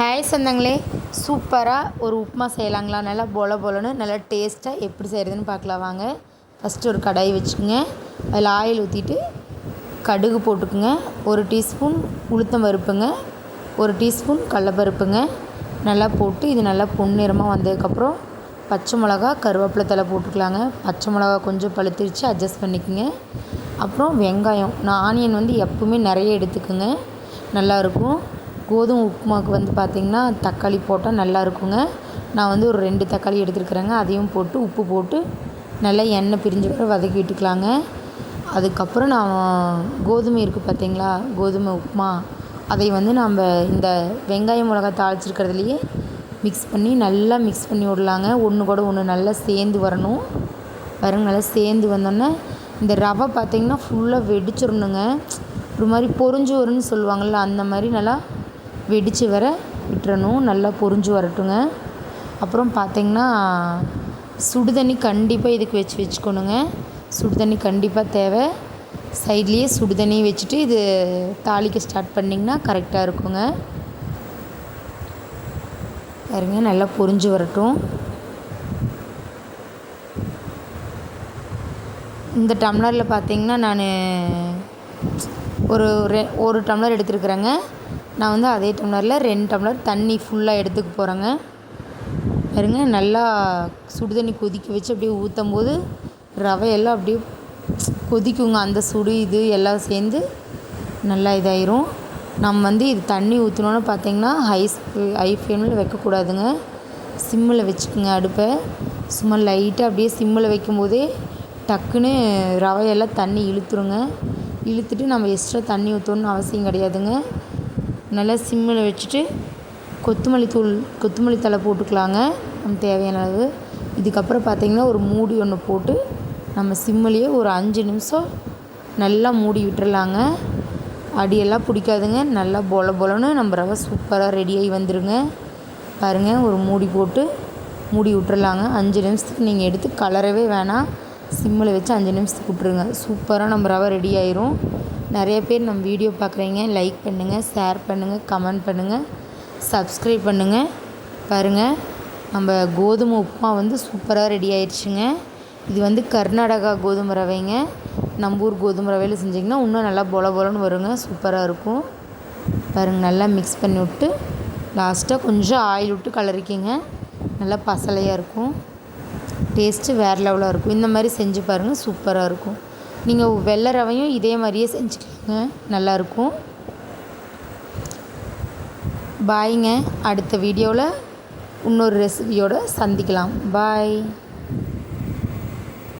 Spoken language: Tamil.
ஹாய் சொந்தங்களே. சூப்பராக ஒரு உப்புமா செய்யலாங்களா? நல்லா பொல பொலன்னு நல்லா டேஸ்ட்டாக எப்படி செய்கிறதுன்னு பார்க்கலாம் வாங்க. ஃபஸ்ட்டு ஒரு கடாய் வச்சுக்கோங்க. அதில் ஆயில் ஊற்றிட்டு கடுகு போட்டுக்குங்க. ஒரு டீஸ்பூன் உளுத்தம் பருப்புங்க. ஒரு டீஸ்பூன் கடலப்பருப்புங்க. நல்லா போட்டு இது நல்லா பொன்னிறமாக வந்ததுக்கப்புறம் பச்சை மிளகா கருவேப்பிலை தலை போட்டுக்கலாங்க. பச்சை மிளகா கொஞ்சம் பழுத்திருச்சு அட்ஜஸ்ட் பண்ணிக்கோங்க. அப்புறம் வெங்காயம். நான் ஆனியன் வந்து எப்பவுமே நிறைய எடுத்துக்கோங்க. நல்லாயிருக்கும் கோதுமை உப்புமாவுக்கு வந்து பார்த்திங்கன்னா தக்காளி போட்டால் நல்லா இருக்குங்க நான் வந்து ஒரு ரெண்டு தக்காளி எடுத்துருக்குறேங்க. அதையும் போட்டு உப்பு போட்டு நல்லா எண்ணெய் பிரிஞ்சு வர வதக்கி விட்டுக்கலாங்க. அதுக்கப்புறம் நான் கோதுமை இருக்குது பார்த்தீங்களா? கோதுமை உப்புமா. அதை வந்து நம்ம இந்த வெங்காயம் மிளகா தாளிச்சிருக்கிறதுலையே மிக்ஸ் பண்ணி நல்லா மிக்ஸ் பண்ணி விடலாங்க. ஒன்று கூட ஒன்று நல்லா சேர்ந்து வரணும். பாருங்க நல்லா சேர்ந்து வந்தோடனே இந்த ரவை பார்த்திங்கன்னா ஃபுல்லாக வெடிச்சிடணுங்க. ஒரு மாதிரி பொறிஞ்சு வரும்னு சொல்லுவாங்கள்ல அந்த மாதிரி நல்லா வெடித்து வர விட்டுறணும் நல்லா பொரிஞ்சு வரட்டுங்க. அப்புறம் பார்த்திங்கன்னா சுடு தண்ணி கண்டிப்பாக இதுக்கு வச்சு வச்சுக்கணுங்க. சுடு தண்ணி கண்டிப்பாக தேவை. சைட்லேயே சுடு தண்ணி வச்சுட்டு இது தாளிக்க ஸ்டார்ட் பண்ணிங்கன்னா கரெக்டாக இருக்குங்க. பாருங்க நல்லா பொரிஞ்சு வரட்டும். இந்த டம்ளரில் பார்த்திங்கன்னா நான் ஒரு ரெ ஒரு டம்ளர் எடுத்துருக்குறேங்க. நான் வந்து அதே டம்ளரில் ரெண்டு டம்ளர் தண்ணி ஃபுல்லாக எடுத்துக்க போகிறேங்க பாருங்க நல்லா சுடு தண்ணி கொதிக்க வச்சு அப்படியே ஊற்றும் போது ரவையெல்லாம் அப்படியே கொதிக்குங்க. அந்த சுடு இது எல்லாம் சேர்ந்து நல்லா இதாயிரும். நம்ம வந்து இது தண்ணி ஊற்றினோன்னு பார்த்தீங்கன்னா ஹை ஹை ஃப்ளேமில் வைக்கக்கூடாதுங்க. சிம்மில் வச்சுக்கோங்க அடுப்பை. சும்மா லைட்டாக அப்படியே சிம்மில் வைக்கும்போதே டக்குன்னு ரவையெல்லாம் தண்ணி இழுத்துருங்க. இழுத்துட்டு நம்ம எக்ஸ்ட்ரா தண்ணி ஊற்றணும்னு அவசியம் கிடையாதுங்க. நல்லா சிம்மில் வச்சுட்டு கொத்தமல்லி தூள் கொத்தமல்லி தழை போட்டுக்கலாங்க. நம்ம தேவையான அளவு. இதுக்கப்புறம் பார்த்திங்கன்னா ஒரு மூடி ஒன்று போட்டு நம்ம சிம்மிலேயே ஒரு அஞ்சு நிமிஷம் நல்லா மூடி விட்டுறலாங்க. அடியெல்லாம் பிடிக்காதுங்க. நல்லா பொல பொலன்னு நம்ம ரவை சூப்பராக ரெடியாகி வந்துடுங்க பாருங்கள் ஒரு மூடி போட்டு மூடி விட்டுறலாங்க. அஞ்சு நிமிஷத்துக்கு நீங்கள் எடுத்து கலரவே வேணாம். சிம்மில் வச்சு அஞ்சு நிமிஷத்துக்கு விட்ருங்க சூப்பராக நம்ம ரவை ரெடி ஆயிரும். நிறைய பேர் நம்ம வீடியோ பார்க்குறீங்க. லைக் பண்ணுங்கள் ஷேர் பண்ணுங்கள் கமெண்ட் பண்ணுங்கள் சப்ஸ்கிரைப் பண்ணுங்கள் பாருங்கள் நம்ம கோதுமை உப்புமா வந்து சூப்பராக ரெடி ஆயிடுச்சுங்க இது வந்து கர்நாடகா கோதுமை ரவைங்க. நம்ம ஊர் கோதுமை ரவையில் செஞ்சிங்கன்னா இன்னும் நல்லா பொல பொலன்னு வருங்க. சூப்பராக இருக்கும். பாருங்கள் நல்லா மிக்ஸ் பண்ணி விட்டு லாஸ்ட்டாக கொஞ்சம் ஆயில் விட்டு கலரிக்கிங்க. நல்லா பசலையாக இருக்கும். டேஸ்ட்டு வேறு லெவலாக இருக்கும். இந்த மாதிரி செஞ்சு பாருங்கள் சூப்பராக இருக்கும். நீங்கள் வெள்ளை ரவையும் இதே மாதிரியே செஞ்சுக்கோங்க. நல்லாயிருக்கும் பாய்ங்க. அடுத்த வீடியோவில் இன்னொரு ரெசிபியோடு சந்திக்கலாம். பாய்